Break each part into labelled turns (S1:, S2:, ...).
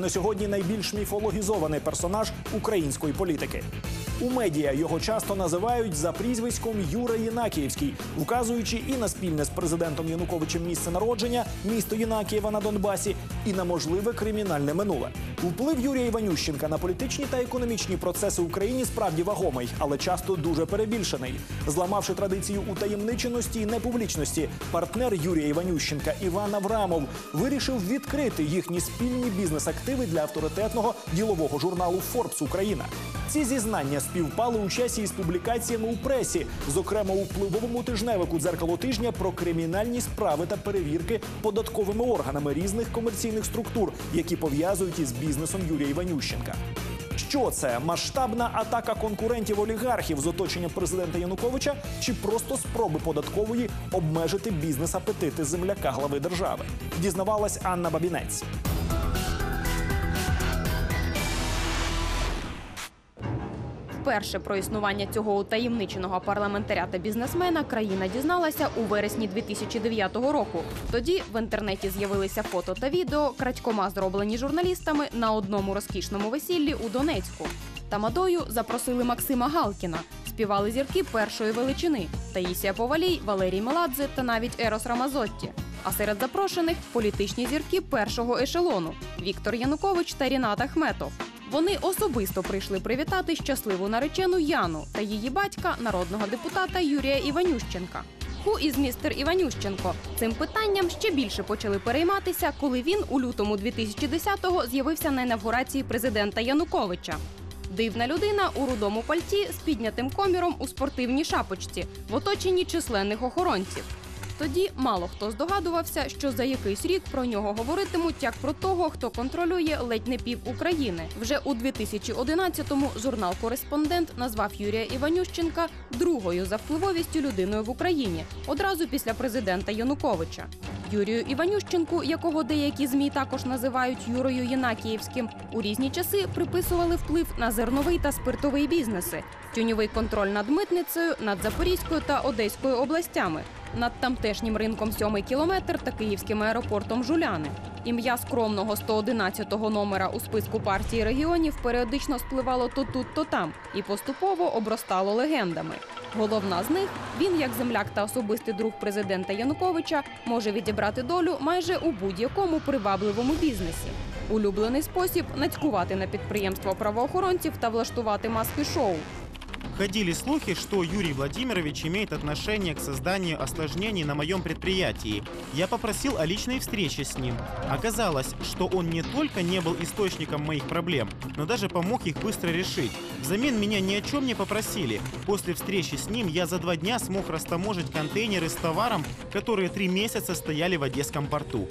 S1: на сьогодні найбільш міфологізований персонаж української політики. У медіа його часто називають за прізвиськом Юра Єнакіївський, вказуючи і на спільне з президентом Януковичем місце народження, місто Єнакієва на Донбасі, і на можливе кримінальне минуле. Вплив Юрія Іванющенка на політичні та економічні процеси в Україні справді вагомий, але часто дуже перебільшений. Зламавши традицію утаємниченості і непублічності, партнер Юрія Іванющенка Іван Аврамов вирішив відкрити їхні спільні бізнес-активи для авторитетного ділового журналу Forbes Україна. Ці зізнання співпали у часі із публікаціями у пресі, зокрема у впливовому тижневику дзеркало тижня про кримінальні справи та перевірки податковими органами різних комерційних структур, які пов'язують із бізнесом Юрія Іванющенка. Що це масштабна атака конкурентів олігархів з оточення президента Януковича чи просто спроби податкової обмежити бізнес-апетити земляка глави держави? Дізнавалась Анна Бабінець.
S2: Вперше про існування цього утаємниченого парламентаря та бізнесмена країна дізналася у вересні 2009 року. Тоді в інтернеті з'явилися фото та відео, крадькома зроблені журналістами на одному розкішному весіллі у Донецьку. Тамадою запросили Максима Галкіна. Співали зірки першої величини Таїсія Повалій, Валерій Меладзе та навіть Ерос Рамазотті. А серед запрошених політичні зірки першого ешелону Віктор Янукович та Рінат Ахметов. Вони особисто прийшли привітати щасливу наречену Яну та її батька, народного депутата Юрія Іванющенка. Ху із містер Іванющенко цим питанням ще більше почали перейматися, коли він у лютому 2010-го з'явився на інавгурації президента Януковича. Дивна людина у рудому пальті з піднятим коміром у спортивній шапочці в оточенні численних охоронців. Тоді мало хто здогадувався, що за якийсь рік про нього говоритимуть як про того, хто контролює ледь не пів України. Вже у 2011-му журнал Кореспондент назвав Юрія Іванющенка другою за впливовістю людиною в Україні одразу після президента Януковича. Юрію Іванющенку, якого деякі змі також називають Юрою Єнакіївським, у різні часи приписували вплив на зерновий та спиртовий бізнеси, тюньовий контроль над митницею, над Запорізькою та Одеською областями, над тамтешнім ринком сьомий кілометр та київським аеропортом Жуляни. Ім'я скромного 111-го номера у списку партії регіонів періодично спливало то тут, то там і поступово обростало легендами. Головна з них він, як земляк та особистий друг президента Януковича, може відібрати долю майже у будь-якому привабливому бізнесі. Улюблений спосіб нацькувати на підприємство правоохоронців та влаштувати маски шоу.
S3: Ходили слухи, что Юрий Владимирович имеет отношение к созданию осложнений на моем предприятии. Я попросил о личной встрече с ним. Оказалось, что он не только не был источником моих проблем, но даже помог их быстро решить. Взамен меня ни о чем не попросили. После встречи с ним я за два дня смог растаможить контейнеры с товаром, которые три месяца стояли в Одесском порту.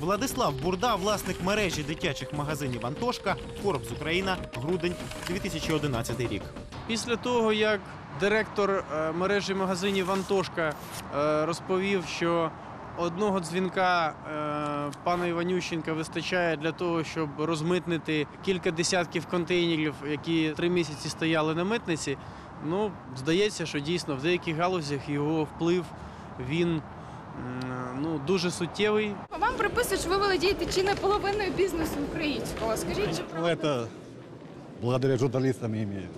S3: Владислав Бурда, власник мережі дитячих магазинів Антошка, Forbes Україна, грудень 2011 рік.
S4: Після того, як директор е, мережі магазинів Антошка е, розповів, що одного дзвінка е, пана Іванющенка вистачає для того, щоб розмитнити кілька десятків контейнерів, які три місяці стояли на митниці, ну, здається, що дійсно в деяких галузях його вплив він ну, дуже суттєвий.
S5: Вам приписують, що ви володієте чи не половиною бізнесу українського. Скажіть, чи
S6: Ну,
S5: правда?
S6: это благодаря журналистам имеет.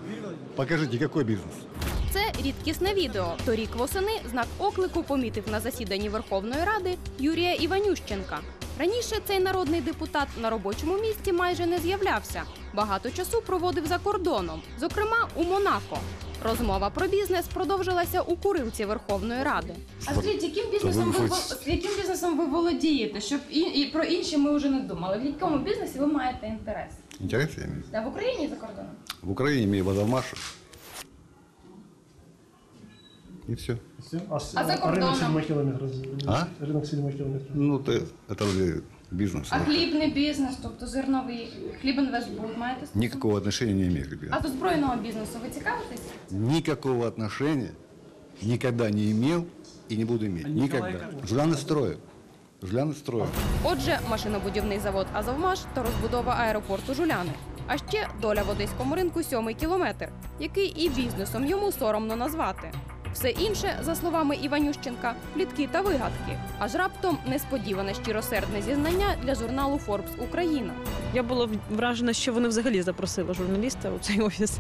S6: Покажите, какой бизнес?
S2: Це рідкісне відео. Торік восени знак оклику помітив на засіданні Верховної Ради Юрія Іванющенка. Раніше цей народний депутат на робочому місці майже не з'являвся. Багато часу проводив за кордоном, зокрема у Монако. Розмова про бізнес продовжилася у курилці Верховної Ради.
S5: А скажіть, яким бізнесом ви, яким бізнесом ви володієте? Щоб і, і про інші ми вже не думали. В якому бізнесі ви маєте інтерес?
S6: Интерес я имею.
S5: Та в Україні і за кордоном?
S6: В Украине имею водомашу. И все.
S5: А за кордоном?
S7: ринок седьмой километр.
S6: А?
S7: Ринок седьмой километр.
S6: Ну, ты, это уже бизнес.
S5: А хлібний бізнес, тобто зерновий хлібінвестбуд маєте? стосунок?
S6: Никакого отношения не имею к
S5: А
S6: бизнесу.
S5: до збройного бізнесу ви цікавитесь?
S6: Никакого отношения никогда не имел и не буду иметь. Никогда. Жуляны строят. Жуляны строят.
S2: Отже, машинобудівний завод Азовмаш та розбудова аеропорту Жуляни. А ще доля в одеському ринку сьомий кілометр, який і бізнесом йому соромно назвати. Все інше, за словами Іванющенка, плітки та вигадки. Аж раптом несподіване щиросердне зізнання для журналу Forbes Україна.
S7: Я була вражена, що вони взагалі запросили журналіста у цей офіс.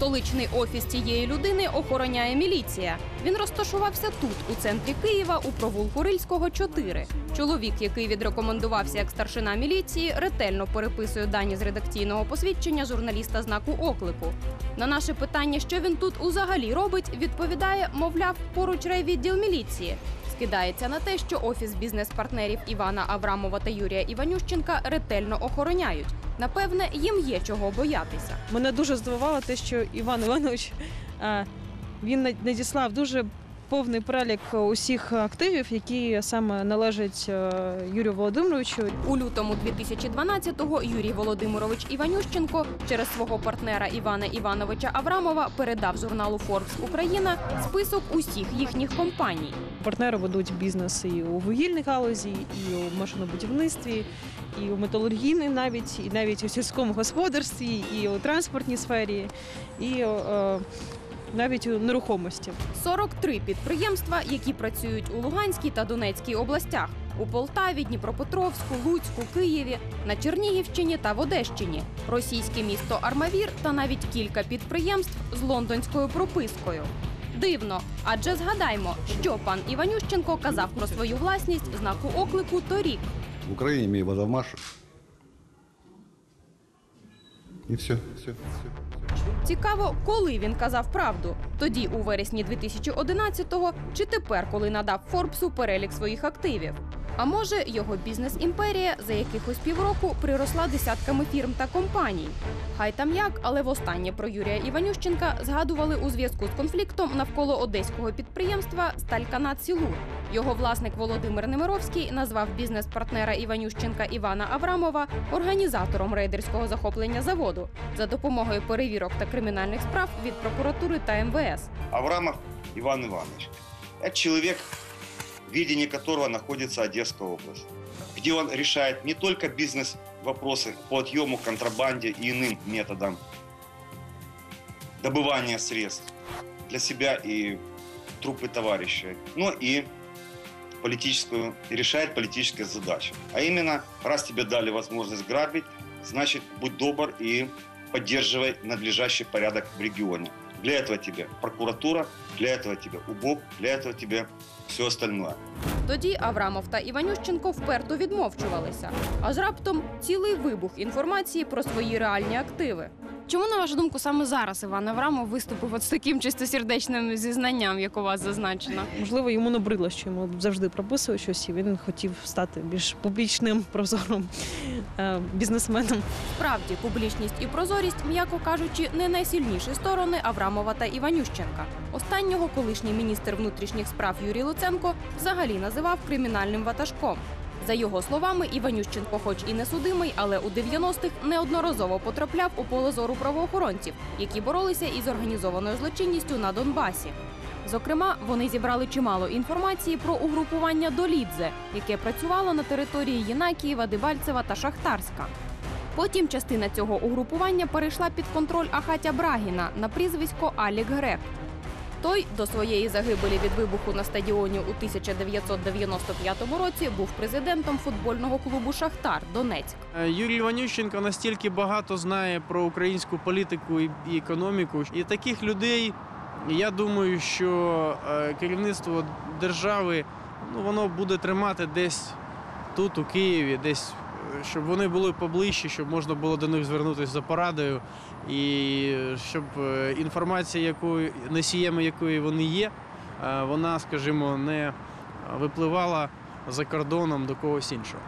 S2: Столичний офіс цієї людини охороняє міліція. Він розташувався тут, у центрі Києва, у провулку Рильського, 4. Чоловік, який відрекомендувався як старшина міліції, ретельно переписує дані з редакційного посвідчення журналіста знаку оклику. На наше питання, що він тут взагалі робить, відповідає, мовляв, поруч райвідділ міліції. Скидається на те, що офіс бізнес-партнерів Івана Аврамова та Юрія Іванющенка ретельно охороняють. Напевне, їм є чого боятися.
S7: Мене дуже здивувало те, що Іван Іванович е, він на- надіслав дуже повний перелік усіх активів, які саме належать е, Юрію Володимировичу.
S2: У лютому 2012-го Юрій Володимирович Іванющенко через свого партнера Івана Івановича Аврамова передав журналу Forbes Україна список усіх їхніх компаній.
S7: Партнери ведуть бізнес і у вугільній галузі, і у машинобудівництві, і у металургійній навіть, і навіть у сільському господарстві, і у транспортній сфері, і е, навіть у нерухомості.
S2: 43 підприємства, які працюють у Луганській та Донецькій областях, у Полтаві, Дніпропетровську, Луцьку, Києві, на Чернігівщині та в Одещині, російське місто Армавір та навіть кілька підприємств з лондонською пропискою. Дивно, адже згадаймо, що пан Іванющенко казав про свою власність знаку оклику торік.
S6: В Украине имею Базавмаш. І все, все, все.
S2: Цікаво, коли він казав правду. Тоді, у вересні 2011-го, чи тепер, коли надав Форбсу перелік своїх активів. А може, його бізнес-імперія за якихось півроку приросла десятками фірм та компаній. Хай там як, але востаннє про Юрія Іванющенка згадували у зв'язку з конфліктом навколо одеського підприємства Стальканат Сілур. Його власник Володимир Немировський назвав бізнес-партнера Іванющенка Івана Аврамова організатором рейдерського захоплення заводу за допомогою перевірок та кримінальних справ від прокуратури та МВС.
S8: Аврамов Иван Иванович. Это человек, видении которого находится Одесская область, где он решает не только бизнес-вопросы по отъему, контрабанде и иным методам добывания средств для себя и трупы товарища, но и политическую, решает политические задачи. А именно, раз тебе дали возможность грабить, значит, будь добр и поддерживай надлежащий порядок в регионе. Для этого тебе прокуратура, для этого тебе УБОП, для этого тебе все остальное.
S2: Тоді Аврамов та Іванющенко вперто відмовчувалися. Аж раптом цілий вибух інформації про свої реальні активи. Чому, на вашу думку, саме зараз Іван Аврамов виступив от з таким чистосердечним зізнанням, як у вас зазначено?
S7: Можливо, йому набридло, що йому завжди прописують щось, і він хотів стати більш публічним прозорим е, бізнесменом.
S2: Справді, публічність і прозорість, м'яко кажучи, не найсильніші сторони Аврамова та Іванющенка. Останнього колишній міністр внутрішніх справ Юрій Луценко взагалі називав кримінальним ватажком. За його словами, Іванющенко, хоч і не судимий, але у 90-х неодноразово потрапляв у поле зору правоохоронців, які боролися із організованою злочинністю на Донбасі. Зокрема, вони зібрали чимало інформації про угрупування Долідзе, яке працювало на території Єнакієва, Дебальцева та Шахтарська. Потім частина цього угрупування перейшла під контроль Ахатя Брагіна на прізвисько Алік Грек. Той до своєї загибелі від вибуху на стадіоні у 1995 році був президентом футбольного клубу Шахтар Донецьк.
S4: Е, Юрій Іванющенко настільки багато знає про українську політику і економіку. І таких людей, я думаю, що е, керівництво держави ну, воно буде тримати десь тут, у Києві, десь, щоб вони були поближче, щоб можна було до них звернутися за порадою, і щоб е, інформація, якою носіями якої вони є, е, вона, скажімо, не випливала за кордоном до когось іншого.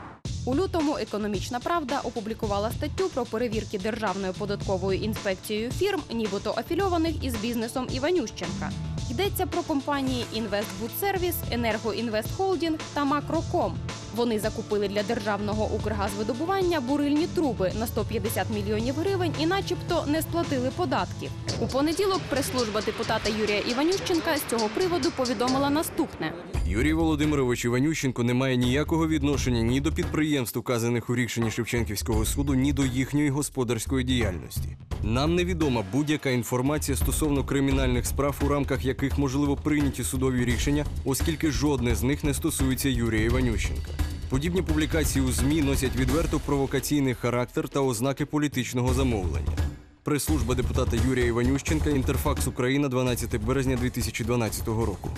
S2: У лютому економічна правда опублікувала статтю про перевірки Державною податковою інспекцією фірм, нібито афільованих із бізнесом Іванющенка. Йдеться про компанії «Інвестбудсервіс», «Енергоінвестхолдінг» та «Макроком». Вони закупили для державного Укргазвидобування бурильні труби на 150 мільйонів гривень і, начебто, не сплатили податків. У понеділок прес-служба депутата Юрія Іванющенка з цього приводу повідомила наступне.
S9: Юрій Володимирович Іванющенко не має ніякого відношення ні до підприємств, указаних у рішенні Шевченківського суду, ні до їхньої господарської діяльності. Нам невідома будь-яка інформація стосовно кримінальних справ, у рамках яких можливо прийняті судові рішення, оскільки жодне з них не стосується Юрія Іванющенка. Подібні публікації у ЗМІ носять відверто провокаційний характер та ознаки політичного замовлення. Прес-служба депутата Юрія Іванющенка, Інтерфакс Україна, 12 березня 2012 року.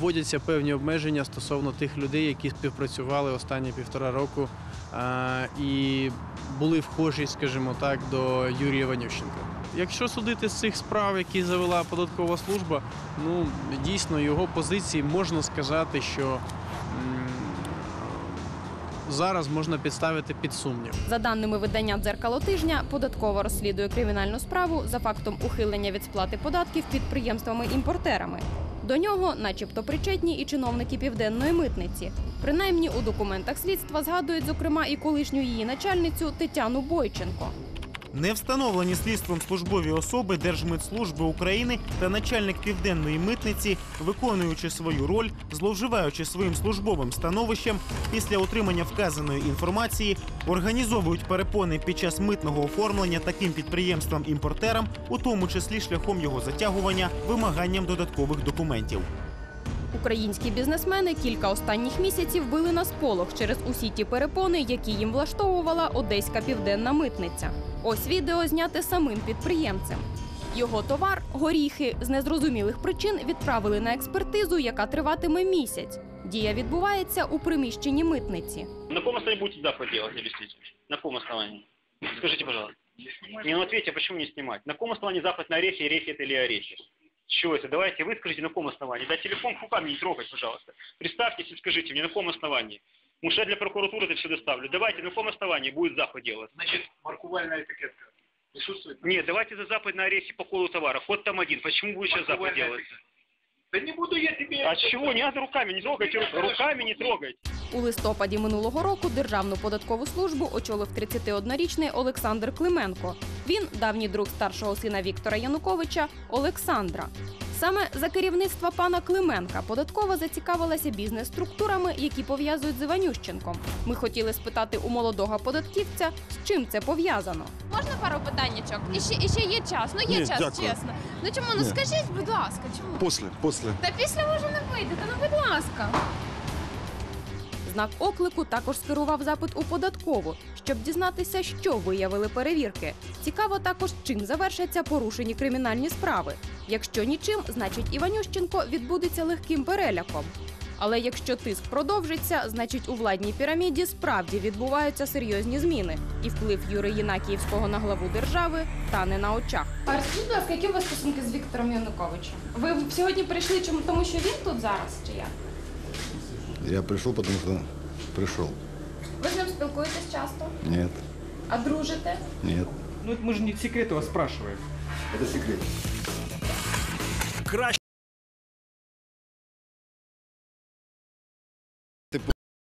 S4: Вводяться певні обмеження стосовно тих людей, які співпрацювали останні півтора року е, і були вхожі, скажімо так, до Юрія Ванющенка. Якщо судити з цих справ, які завела податкова служба, ну дійсно його позиції можна сказати, що м, зараз можна підставити під сумнів.
S2: За даними видання дзеркало тижня, податково розслідує кримінальну справу за фактом ухилення від сплати податків підприємствами-імпортерами. До нього, начебто, причетні і чиновники південної митниці. Принаймні у документах слідства згадують зокрема і колишню її начальницю Тетяну Бойченко.
S3: Не встановлені слідством службові особи Держмитслужби України та начальник південної митниці, виконуючи свою роль, зловживаючи своїм службовим становищем, після отримання вказаної інформації організовують перепони під час митного оформлення таким підприємствам-імпортерам, у тому числі шляхом його затягування вимаганням додаткових документів.
S2: Українські бізнесмени кілька останніх місяців били на сполох через усі ті перепони, які їм влаштовувала одеська південна митниця. Ось відео зняте самим підприємцем. Його товар горіхи з незрозумілих причин відправили на експертизу, яка триватиме місяць. Дія відбувається у приміщенні митниці.
S10: На каком основании будете запад делать, объясните? На каком основании? Скажите, пожалуйста. Не, ну ответьте, почему не снимать? На каком основании запад на орехи, орехи это или орехи? Чего это? Давайте вы скажите, на каком основании. Да телефон руками не трогать, пожалуйста. Представьтесь и скажите мне, на каком основании. Потому что я для прокуратуры это все доставлю. Давайте, на каком основании будет запад делать? Значит, маркувальная этикетка присутствует? Нет, давайте за запад на орехи по коду товара. Ход там один. Почему будет сейчас запад делать? Да не буду я тебе... А чего? Не надо руками, не трогайте. Руками не трогать.
S2: У листопаді минулого року Державну податкову службу очолив 31-річний Олександр Клименко. Він давній друг старшого сина Віктора Януковича Олександра. Саме за керівництва пана Клименка податкова зацікавилася бізнес-структурами, які пов'язують з Іванющенком. Ми хотіли спитати у молодого податківця, з чим це пов'язано.
S5: Можна пару питаннячок? І ще, і ще є час. Ну є
S11: Ні,
S5: час,
S11: дякую.
S5: чесно. Ну чому? Ну
S11: Ні.
S5: скажіть, будь ласка, чому?
S11: После, после.
S5: Та після вже не вийдете, ну будь ласка.
S2: Знак оклику також скерував запит у податкову, щоб дізнатися, що виявили перевірки. Цікаво також, чим завершаться порушені кримінальні справи. Якщо нічим, значить Іванющенко відбудеться легким переляком. Але якщо тиск продовжиться, значить у владній піраміді справді відбуваються серйозні зміни, і вплив Юри Єнакіївського на главу держави тане на очах.
S5: А розкажіть, будь ласка, які у вас стосунки з Віктором Януковичем? Ви сьогодні прийшли чому тому, що він тут зараз, чи як?
S6: Я пришел, потому что пришел.
S5: Ви з ним спілкуєтесь часто?
S6: Нет,
S5: А дружите?
S6: нет.
S12: Ну, это мы же не секрет вас спрашиваем.
S6: Это секрет.
S1: Краще